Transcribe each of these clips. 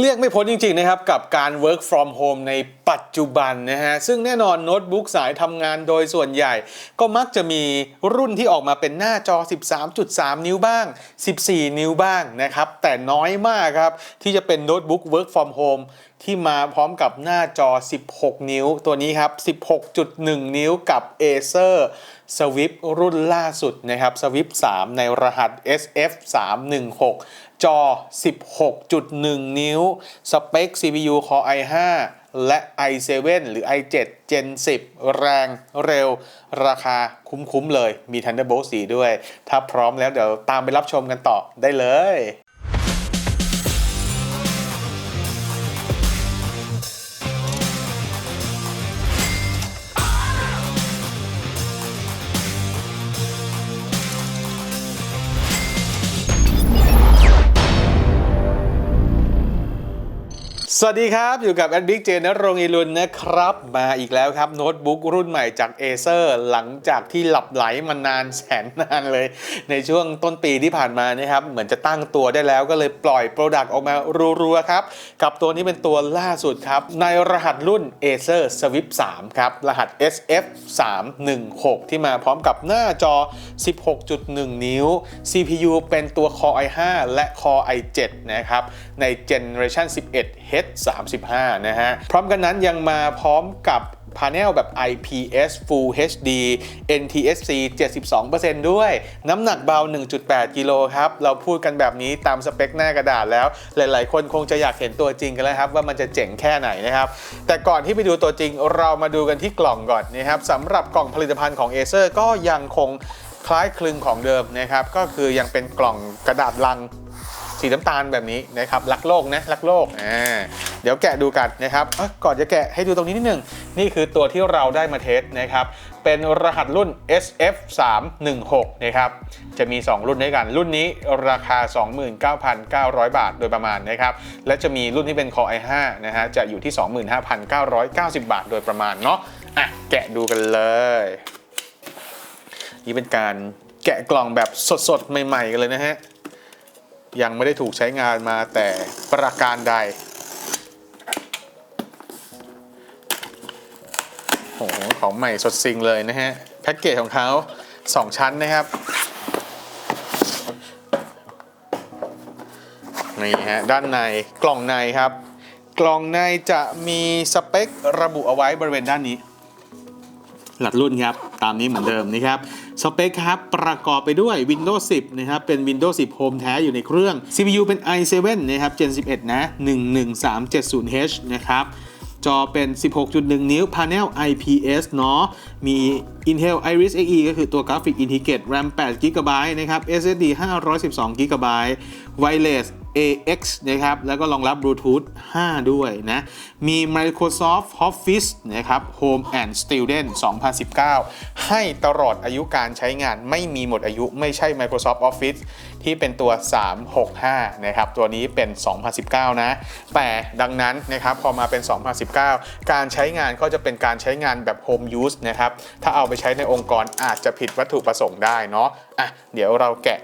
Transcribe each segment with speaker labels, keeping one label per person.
Speaker 1: เรียกไม่พ้นจริงๆนะครับกับการ work from home ในปัจจุบันนะฮะซึ่งแน่นอนโน้ตบุ๊กสายทำงานโดยส่วนใหญ่ ก็มักจะมีรุ่นที่ออกมาเป็นหน้าจอ 13.3 นิ้วบ้าง 14 นิ้วบ้างนะครับแต่น้อยมากครับที่จะเป็นโน้ตบุ๊ก work from home ที่มาพร้อมกับหน้าจอ 16 นิ้วตัวนี้ครับ 16.1 นิ้วกับ Acer Swift รุ่นล่าสุดนะครับ Swift 3 ในรหัส SF 316 จอ 16.1 นิ้ว สเปค CPU Core i5 และ i7 หรือ i7 Gen 10 แรงเร็ว ราคาคุ้มๆเลย มี Thunderbolt 4 ด้วย ถ้าพร้อมแล้วเดี๋ยวตามไปรับชมกันต่อได้เลย สวัสดีครับ อยู่กับแอดบิ๊กเจนรงอีลุนนะครับ มาอีกแล้วครับ โน้ตบุ๊กรุ่นใหม่จาก Acer หลังจากที่หลับไหลมานานแสนนานเลย ในช่วงต้นปีที่ผ่านมานะครับ เหมือนจะตั้งตัวได้แล้วก็เลยปล่อยโปรดักต์ออกมารัวๆครับ กับตัวนี้เป็นตัวล่าสุดครับ ในรหัสรุ่น Acer Swift 3 ครับ รหัส SF 316 ที่มาพร้อมกับหน้าจอ 16.1 นิ้ว CPU เป็นตัว Core i5 และ Core i7 นะครับใน Generation 11 H35 นะฮะ พร้อมกันนั้นยังมาพร้อมกับพาเนลแบบ IPS Full HD NTSC 72%ด้วย น้ำหนักเบา 1.8 กิโลครับ เราพูดกันแบบนี้ตามสเปคหน้ากระดาษแล้ว หลายๆ คนคงจะอยากเห็นตัวจริงกันแล้วครับ ว่ามันจะเจ๋งแค่ไหนนะครับ แต่ก่อนที่ไปดูตัวจริงเรามาดูกันที่กล่องก่อนนะครับสำหรับกล่องผลิตภัณฑ์ของ Acer ก็ยังคงคล้ายคลึงของเดิมนะครับ ก็คือยังเป็นกล่องกระดาษลัง สีน้ำตาลแบบนี้นะครับรักโลกนะรักโลกอ่าเดี๋ยวแกะดูกันนะครับก่อนจะแกะให้ดูตรงนี้นิดนึง นี่คือตัวที่เราได้มาเทสนะครับ เป็นรหัสรุ่น SF 316 นะครับจะมี 2 รุ่นด้วยกัน รุ่นนี้ราคา 29,900 บาทโดยประมาณนะครับ และจะมีรุ่นที่เป็น Core i5 นะฮะจะอยู่ที่ 25,990 บาทโดยประมาณเนาะอะแกะดูกันเลย นี่เป็นการแกะกล่องแบบสดๆ ใหม่ๆกันเลยนะฮะ ยังไม่ได้ถูกใช้งานมาแต่ประการใดโอ้โหของใหม่สดซิงเลยนะฮะ แพ็กเกจของเขา 2 ชั้นนะครับ นี่ฮะ ด้านในกล่องในครับ กล่องในจะมีสเปคระบุเอาไว้บริเวณด้านนี้ หลัดรุ่นครับ ตามนี้เหมือนเดิมนะครับ สเปคครับ ประกอบไปด้วย Windows 10 นะครับ เป็น Windows 10 Home แท้อยู่ในเครื่อง CPU เป็น i7 นะครับ Gen 11 นะ 11370H นะครับ จอเป็น 16.1 นิ้ว Panel IPS เนาะ มี Intel Iris Xe ก็คือตัวกราฟิกอินทิเกรต RAM 8 GB นะครับ SSD 512 GB Wireless AX นะครับ แล้วก็รองรับ Bluetooth 5ด้วยนะ มี Microsoft Office นะครับ Home and Student 2019 ให้ตลอดอายุการใช้งานไม่มีหมดอายุไม่ใช่ Microsoft Office ที่เป็นตัว 365 นะครับ ตัวนี้เป็น 2019 นะ แต่ดังนั้นนะครับ พอมาเป็น 2019 การใช้งานก็จะเป็นการใช้งานแบบ Home Use นะครับ ถ้าเอาไปใช้ในองค์กรอาจจะผิดวัตถุประสงค์ได้เนาะอะเดี๋ยวเราแกะ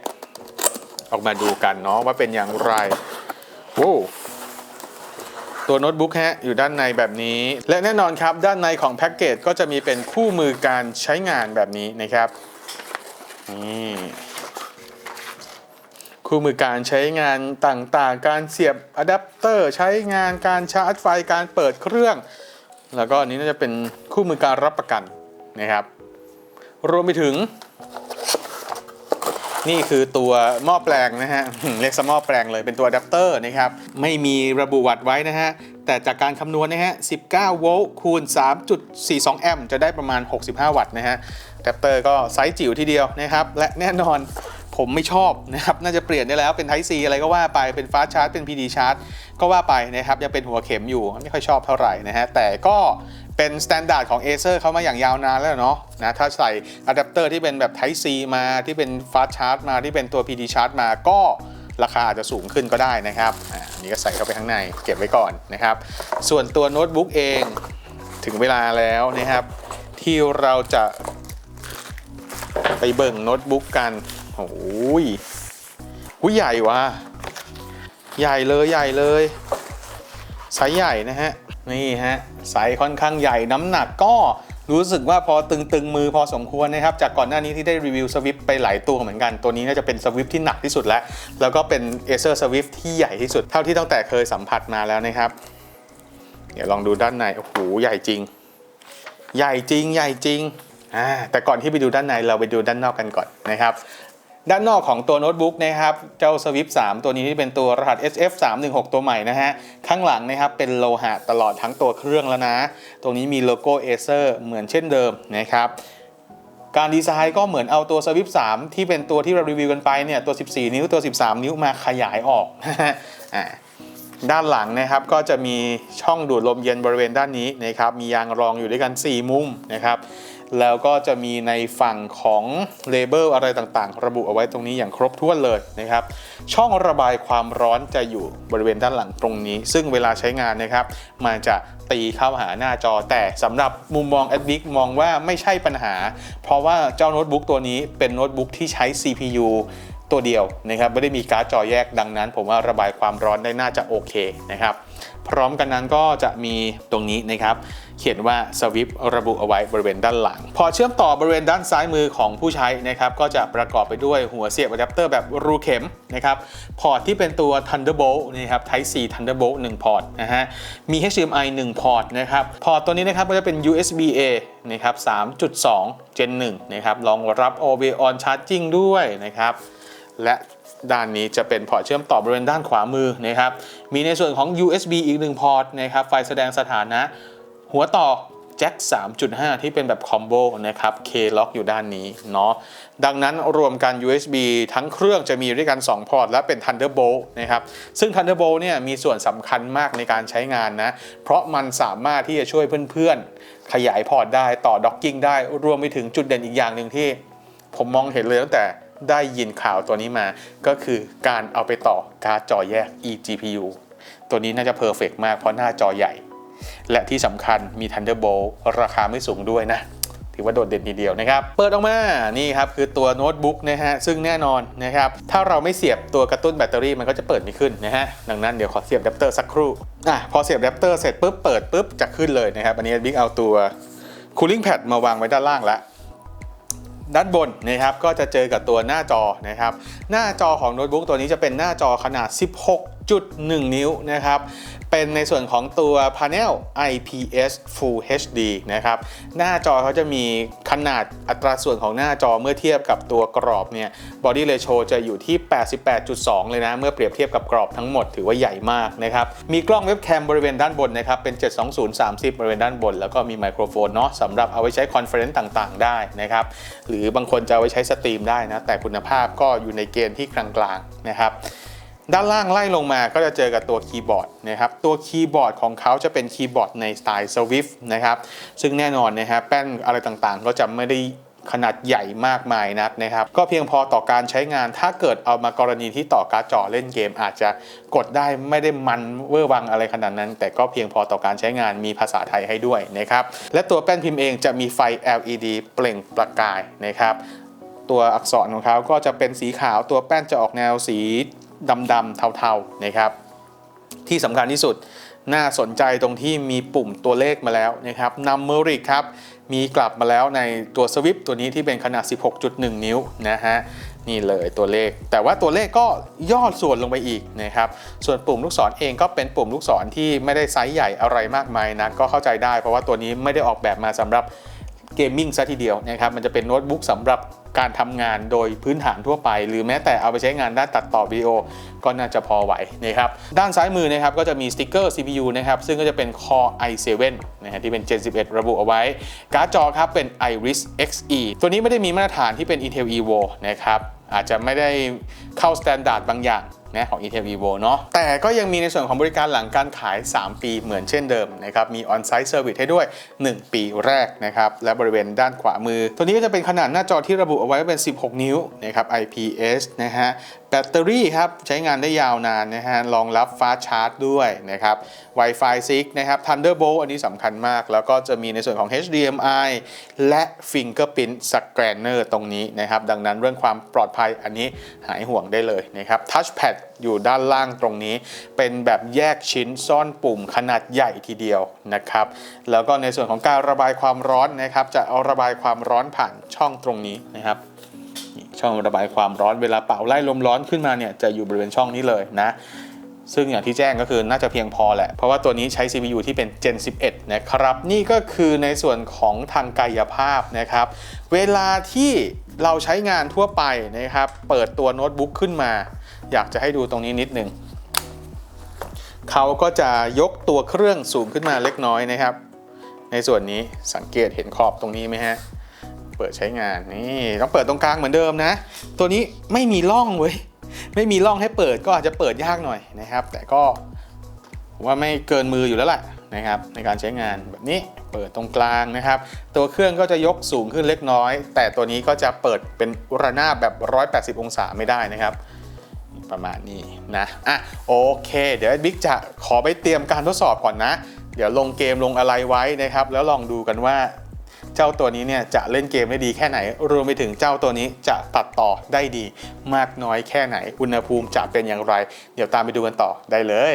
Speaker 1: ออกมาดูกันเนาะว่าเป็นอย่างไรโอ้ตัวโน้ตบุ๊กฮะอยู่ด้านในแบบนี้ และแน่นอนครับด้านในของแพ็กเกจก็จะมีเป็นคู่มือการใช้งานแบบนี้นะครับนี่คู่มือการใช้งานต่างๆ การเสียบอะแดปเตอร์ใช้งานการชาร์จไฟการเปิดเครื่อง แล้วก็อันนี้น่าจะเป็นคู่มือการรับประกันนะครับ รวมไปถึง นี่คือตัวหม้อแปลงนะฮะ เรียกสมอแปลงเลยเป็นตัวอะแดปเตอร์นะครับ ไม่มีระบุวัตต์ไว้นะฮะ แต่จากการคำนวณนะฮะ 19 โวลต์คูณ 3.42 แอมป์จะได้ประมาณ 65 วัตต์นะฮะอะแดปเตอร์ก็ไซส์จิ๋วทีเดียวนะครับ และแน่นอนผมไม่ชอบนะครับ น่าจะเปลี่ยนได้แล้วเป็น Type C อะไรก็ว่าไป เป็นฟาสชาร์จ เป็น PD ชาร์จ ก็ว่าไปนะครับ ยังเป็นหัวเข็มอยู่ ไม่ค่อยชอบเท่าไหร่นะฮะ แต่ก็ เป็นสแตนดาร์ดของ Acer เขามาอย่างยาวนานแล้วเนาะนะถ้าใส่อะแดปเตอร์ที่เป็นแบบ Type C มาที่เป็น Fast Charge มาที่เป็นตัว PD Charge มาก็ราคาอาจจะสูงขึ้นก็ได้นะครับอันนี้ก็ใส่เข้าไปข้างในเก็บไว้ก่อนนะครับ ส่วนตัวโน้ตบุ๊กเองถึงเวลาแล้วนะครับ ที่เราจะไปเบิ่งโน้ตบุ๊กกันโอ้ยหูใหญ่ว่ะใหญ่เลยใหญ่เลยไซส์ใหญ่นะฮะ นี่ฮะไซส์ค่อนข้างใหญ่น้ำหนักก็รู้สึกว่าพอตึงๆมือพอสมควรนะครับ จากก่อนหน้านี้ที่ได้รีวิวสวิฟไปหลายตัวเหมือนกัน ตัวนี้น่าจะเป็นสวิฟที่หนักที่สุดแล้ว แล้วก็เป็น Acer Swift ที่ใหญ่ที่สุด เท่าที่ตั้งแต่เคยสัมผัสมาแล้วนะครับ เดี๋ยวลองดูด้านใน โอ้โห ใหญ่จริง ใหญ่จริง ใหญ่จริง อ่า แต่ก่อนที่ไปดูด้านในเราไปดูด้านนอกกันก่อนนะครับ ด้านนอกของตัวโน้ตบุ๊กนะครับ เจ้า Swift 3 ตัวนี้ที่เป็นตัวรหัส SF 3 1 6ตัวใหม่นะฮะ ข้างหลังนะครับเป็นโลหะตลอดทั้งตัวเครื่องแล้วนะ ตรงนี้มีโลโก้ Acer เหมือนเช่นเดิมนะครับการดีไซน์ก็เหมือนเอาตัว Swift 3ที่เป็นตัวที่เรารีวิวกันไปเนี่ยตัว 14 นิ้วตัว 13 นิ้วมาขยายออกด้านหลังนะครับก็จะมีช่องดูดลมเย็นบริเวณด้านนี้นะครับมียางรองอยู่ด้วยกัน 4 มุมนะครับ แล้วก็จะมีในฝั่งของเลเบลอะไรต่างๆ ระบุเอาไว้ตรงนี้อย่างครบถ้วนเลยนะครับ ช่องระบายความร้อนจะอยู่บริเวณด้านหลังตรงนี้ ซึ่งเวลาใช้งานนะครับ มันจะตีเข้าหาหน้าจอ แต่สำหรับมุมมอง a d v i c มองว่าไม่ใช่ปัญหา เพราะว่าเจ้าโน้ตบุ๊กตัวนี้เป็นโน้ตบุ๊กที่ใช้ CPU ตัวเดียวนะครับไม่ได้มีการ์ดจอแยกดังนั้น ผมว่าระบายความร้อนได้น่าจะโอเคนะครับพร้อมกันนั้นก็จะมีตรงนี้นะครับ เขียนว่า Swift ระบุเอาไว้บริเวณด้านหลัง พอเชื่อมต่อบริเวณด้านซ้ายมือของผู้ใช้นะครับก็จะประกอบไปด้วยหัวเสียบอะแดปเตอร์แบบรูเข็มนะครับพอร์ตที่เป็นตัว Thunderbolt นี่ครับ Type C Thunderbolt 1 พอร์ตนะฮะมี HDMI 1 พอร์ตนะครับพอร์ตตัวนี้นะครับก็จะเป็น USB A นะครับ 3.2 Gen 1นะครับรองรับ Always On Charging ด้วยนะครับและด้านนี้จะเป็นพอร์ตเชื่อมต่อบริเวณด้านขวามือนะครับ มีในส่วนของ USB อีกหนึ่งพอร์ตนะครับ ไฟแสดงสถานะ หัวต่อแจ็ค 3.5 ที่เป็นแบบคอมโบนะครับ K ล็อกอยู่ด้านนี้เนาะ ดังนั้นรวมกัน USB ทั้งเครื่องจะมีด้วยกัน 2 พอร์ต และเป็น Thunderbolt นะครับ ซึ่ง Thunderbolt เนี่ยมีส่วนสำคัญมากในการใช้งานนะ เพราะมันสามารถที่จะช่วยเพื่อนๆ ขยายพอร์ตได้ต่อด็อกกิ้งได้ รวมไปถึงจุดเด่นอีกอย่างหนึ่งที่ ผมมองเห็นเลยตั้งแต่ได้ยินข่าวตัวนี้มา ก็คือการเอาไปต่อการ์ดจอแยก eGPU ตัวนี้น่าจะเพอร์เฟกมากเพราะหน้าจอใหญ่ และที่สำคัญมี Thunderbolt ราคาไม่สูงด้วยนะถือว่าโดดเด่นทีเดียวนะครับ เปิดออกมา นี่ครับคือตัวโน้ตบุ๊กนะฮะ ซึ่งแน่นอนนะครับ ถ้าเราไม่เสียบตัวกระตุ้นแบตเตอรี่มันก็จะเปิดไม่ขึ้นนะฮะ ดังนั้นเดี๋ยวขอเสียบแรปเตอร์สักครู่ อะ พอเสียบแรปเตอร์เสร็จปุ๊บ เปิดปุ๊บจะขึ้นเลยนะครับ อันนี้บิ๊กเอาตัว cooling pad มาวางไว้ด้านล่างแล้ว ด้านบนนะครับ ก็จะเจอกับตัวหน้าจอนะครับ หน้าจอของโน้ตบุ๊กตัวนี้จะเป็นหน้าจอขนาด 16.1 นิ้วนะครับ เป็นในส่วนของตัว Panel IPS Full HD นะครับ หน้าจอเขาจะมีขนาดอัตราส่วนของหน้าจอเมื่อเทียบกับตัวกรอบเนี่ย Body Ratio จะอยู่ที่ 88.2 เลยนะ เมื่อเปรียบเทียบกับกรอบทั้งหมดถือว่าใหญ่มากนะครับ มีกล้องเว็บแคมบริเวณด้านบนนะครับ เป็น 720 30 บริเวณด้านบน แล้วก็มีไมโครโฟนเนาะสำหรับเอาไว้ใช้คอนเฟอเรนซ์ต่างๆ ได้นะครับ หรือบางคนจะเอาไว้ใช้สตรีมได้นะ แต่คุณภาพก็อยู่ในเกณฑ์ที่กลางๆนะครับ ด้านล่างไล่ลงมาก็จะเจอกับตัวคีย์บอร์ดนะครับ ตัวคีย์บอร์ดของเขาจะเป็นคีย์บอร์ดในสไตล์ Swift นะครับ ซึ่งแน่นอนนะฮะแป้นอะไรต่างๆ ก็จะไม่ได้ขนาดใหญ่มากมายนักนะครับ ก็เพียงพอต่อการใช้งาน ถ้าเกิดเอามากรณีที่ต่อการ์ดจอเล่นเกม อาจจะกดได้ไม่ได้มันเวอร์วังอะไรขนาดนั้น แต่ก็เพียงพอต่อการใช้งานมีภาษาไทยให้ด้วยนะครับ และตัวแป้นพิมพ์เองจะมีไฟ LED เปล่งประกายนะครับ ตัวอักษรของเขาก็จะเป็นสีขาว ตัวแป้นจะออกแนวสี ดำๆเทาๆนะครับ ที่สำคัญที่สุดน่าสนใจตรงที่มีปุ่มตัวเลขมาแล้วนะครับนำเมริกครับ มีกลับมาแล้วในตัวสวิปตัวนี้ที่เป็นขนาด 16.1 นิ้วนะฮะนี่เลยตัวเลข แต่ว่าตัวเลขก็ย่อส่วนลงไปอีกนะครับ ส่วนปุ่มลูกศรเองก็เป็นปุ่มลูกศรที่ไม่ได้ไซส์ใหญ่อะไรมากมายนะก็เข้าใจได้เพราะว่าตัวนี้ไม่ได้ออกแบบมาสำหรับ เกมมิ่งซะทีเดียวนะครับมันจะเป็นโน้ตบุ๊กสำหรับการทำงานโดยพื้นฐานทั่วไป หรือแม้แต่เอาไปใช้งานด้านตัดต่อวิดีโอก็น่าจะพอไหวนะครับด้านซ้ายมือนะครับก็จะมีสติ๊กเกอร์ CPU นะครับซึ่งก็จะเป็น Core i7 นะฮะที่เป็น Gen 11 ระบุเอาไว้ การ์ดจอครับเป็น Iris Xe ตัวนี้ไม่ได้มีมาตรฐานที่เป็น Intel Evo นะครับอาจจะไม่ได้เข้าสแตนดาร์ดบางอย่าง นะของ Intel Evo เนาะแต่ก็ยังมีในส่วนของบริการหลังการขาย 3 ปีเหมือนเช่นเดิมนะครับมี On-Site Service ให้ด้วย 1 ปีแรกนะครับและบริเวณด้านขวามือ ตัวนี้ก็จะเป็นขนาดหน้าจอที่ระบุเอาไว้ว่าเป็น 16 นิ้วนะครับ IPS นะฮะแบตเตอรี่ครับใช้งานได้ยาวนานนะฮะรองรับฟ้าชาร์จด้วยนะครับ Wi-Fi 6 นะครับ Thunderbolt อันนี้สำคัญมาก แล้วก็จะมีในส่วนของ HDMI และ Fingerprint Scanner ตรงนี้นะครับ ดังนั้นเรื่องความปลอดภัยอันนี้หายห่วงได้เลยนะครับ Touchpad อยู่ด้านล่างตรงนี้ เป็นแบบแยกชิ้นซ่อนปุ่มขนาดใหญ่ทีเดียวนะครับ แล้วก็ในส่วนของการระบายความร้อนนะครับ จะเอาระบายความร้อนผ่านช่องตรงนี้นะครับ ช่องระบายความร้อนเวลาเป่าไล่ลมร้อนขึ้นมาเนี่ยจะอยู่บริเวณช่องนี้เลยนะ ซึ่งอย่างที่แจ้งก็คือน่าจะเพียงพอแหละ เพราะว่าตัวนี้ใช้ CPU ที่เป็น Gen 11 นะครับ นี่ก็คือในส่วนของทางกายภาพนะครับ เวลาที่เราใช้งานทั่วไปนะครับ เปิดตัวโน้ตบุ๊กขึ้นมา อยากจะให้ดูตรงนี้นิดหนึ่งเขาก็จะยกตัวเครื่องสูงขึ้นมาเล็กน้อยนะครับ ในส่วนนี้สังเกตเห็นขอบตรงนี้ไหมฮะ เปิดใช้งานนี่ต้องเปิดตรงกลางเหมือนเดิมนะ ตัวนี้ไม่มีร่องเว้ยไม่มีร่องให้เปิดก็อาจจะเปิดยากหน่อยนะครับ แต่ก็ว่าไม่เกินมืออยู่แล้วแหละนะครับในการใช้งานแบบนี้เปิดตรงกลางนะครับ ตัวเครื่องก็จะยกสูงขึ้นเล็กน้อย แต่ตัวนี้ก็จะเปิดเป็นระนาบแบบ 180 องศาไม่ได้นะครับ ประมาณนี้นะอะโอเค เดี๋ยวบิ๊กจะขอไปเตรียมการทดสอบก่อนนะ เดี๋ยวลงเกมลงอะไรไว้นะครับ แล้วลองดูกันว่า เจ้าตัวนี้เนี่ยจะเล่นเกมได้ดีแค่ไหน รวมไปถึงเจ้าตัวนี้จะตัดต่อได้ดี มากน้อยแค่ไหน อุณหภูมิจะเป็นอย่างไร เดี๋ยวตามไปดูกันต่อได้เลย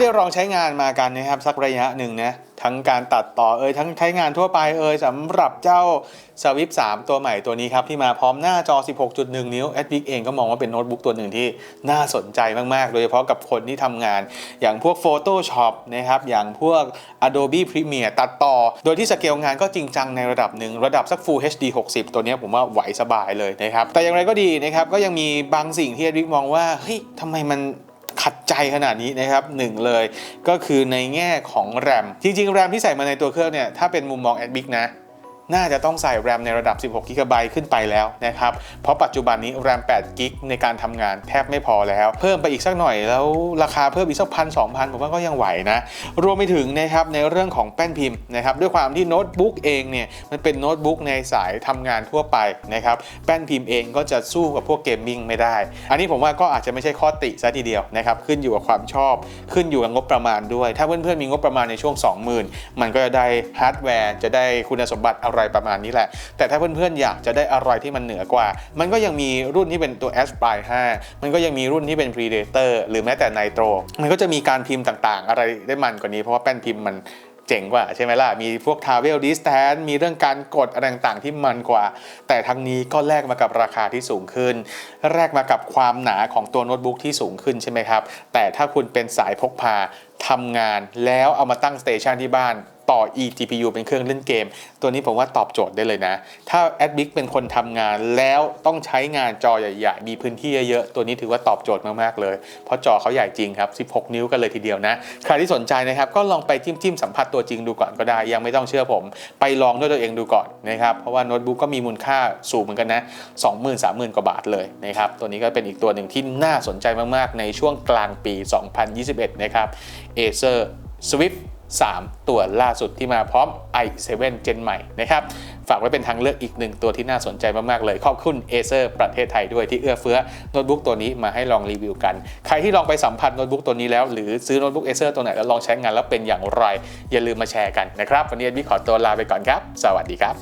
Speaker 1: ได้ลองใช้งานมากันนะครับสักระยะหนึ่งนะทั้งการตัดต่อเอ่ยทั้งใช้งานทั่วไปเอ่ยสำหรับเจ้าสวิฟ3ตัวใหม่ตัวนี้ครับ ที่มาพร้อมหน้าจอ 16.1 นิ้ว a d b i c เองก็มองว่าเป็นโน้ตบุ๊กตัวหนึ่งที่น่าสนใจมาก ๆ โดยเฉพาะกับคนที่ทำงาน อย่างพวก Photoshop นะครับ อย่างพวก Adobe Premiere ตัดต่อ โดยที่สเกลงานก็จริงจังในระดับหนึ่ง ระดับสัก Full HD 60 ตัวนี้ผมว่าไหวสบายเลยนะครับ แต่อย่างไรก็ดีนะครับก็ยังมีบางสิ่งที่ a d b i c มองว่าเฮ้ยทำไมมัน ใจขนาดนี้นะครับหนึ่งเลย ก็คือในแง่ของแรมจริงๆแรมที่ใส่มาในตัวเครื่องเนี่ยถ้าเป็นมุมมองแอดบิกนะ น่าจะต้องใส่แรมในระดับ 16 g b ขึ้นไปแล้วนะครับ เพราะปัจจุบันนี้แรม8 g b ในการทำงานแทบไม่พอแล้ว เพิ่มไปอีกสักหน่อยแล้วราคาเพิ่มอีกสักพันสองพันผมว่าก็ยังไหวนะ รวมไปถึงนะครับในเรื่องของแป้นพิมพ์นะครับด้วยความที่โน้ตบุ๊กเองเนี่ยมันเป็นโน้ตบุ๊กในสายทำงานทั่วไปนะครับแป้นพิมพ์เองก็จะสู้กับพวกเกมมิ่งไม่ได้ อันนี้ผมว่าก็อาจจะไม่ใช่ข้อติซะทีเดียวนะครับขึ้นอยู่กับความชอบ ขึ้นอยู่กับงบประมาณด้วย ถ้าเพื่อนๆมีงบประมาณในช่วง 20,000 มันก็จะได้ฮาร์ดแวร์จะได้คุณสมบัติอะไรประมาณนี้แหละ แต่ถ้าเพื่อนๆอยากจะได้อะไรที่มันเหนือกว่า มันก็ยังมีรุ่นที่เป็นตัว Aspire 5 มันก็ยังมีรุ่นที่เป็น Predator หรือแม้แต่ Nitro มันก็จะมีการพิมพ์ต่างๆ อะไรได้มันกว่านี้เพราะว่าแป้นพิมพ์มันเจ๋งกว่าใช่ไหมล่ะ มีพวก travel distance มีเรื่องการกดอะไรต่างๆที่มันกว่า แต่ทั้งนี้ก็แลกมากับราคาที่สูงขึ้น แลกมากับความหนาของตัวโน้ตบุ๊กที่สูงขึ้นใช่ไหมครับ แต่ถ้าคุณเป็นสายพกพาทำงานแล้วเอามาตั้งสเตชันที่บ้าน ต่อ eGPU เป็นเครื่องเล่นเกม ตัวนี้ผมว่าตอบโจทย์ได้เลยนะ ถ้า a d b i c เป็นคนทำงานแล้วต้องใช้งานจอใหญ่ๆ มีพื้นที่เยอะๆ ตัวนี้ถือว่าตอบโจทย์มากๆเลย เพราะจอเขาใหญ่จริงครับ 16 นิ้วกันเลยทีเดียวนะ ใครที่สนใจนะครับ ก็ลองไปจิ้มจิ้มๆสัมผัสตัวจริงดูก่อนก็ได้ ยังไม่ต้องเชื่อผม ไปลองด้วยตัวเองดูก่อนนะครับ เพราะว่าโน้ตบุ๊กก็มีมูลค่าสูงเหมือนกันนะ20,000 30,000 กว่าบาทเลยนะครับ ตัวนี้ก็เป็นอีกตัวหนึ่งที่น่าสนใจมากๆ ในช่วงกลางปี 2021 นะครับ Acer Swift 3 ตัวล่าสุดที่มาพร้อม i7 Gen ใหม่นะครับฝากไว้เป็นทางเลือกอีกหนึ่งตัวที่น่าสนใจมากๆเลย ขอบคุณ Acer ประเทศไทยด้วยที่เอื้อเฟื้อโน้ตบุ๊กตัวนี้มาให้ลองรีวิวกัน ใครที่ลองไปสัมผัสโน้ตบุ๊กตัวนี้แล้ว หรือซื้อโน้ตบุ๊ก Acer ตัวไหนแล้วลองใช้งานแล้วเป็นอย่างไร อย่าลืมมาแชร์กันนะครับ วันนี้พี่ขอตัวลาไปก่อนครับ สวัสดีครับ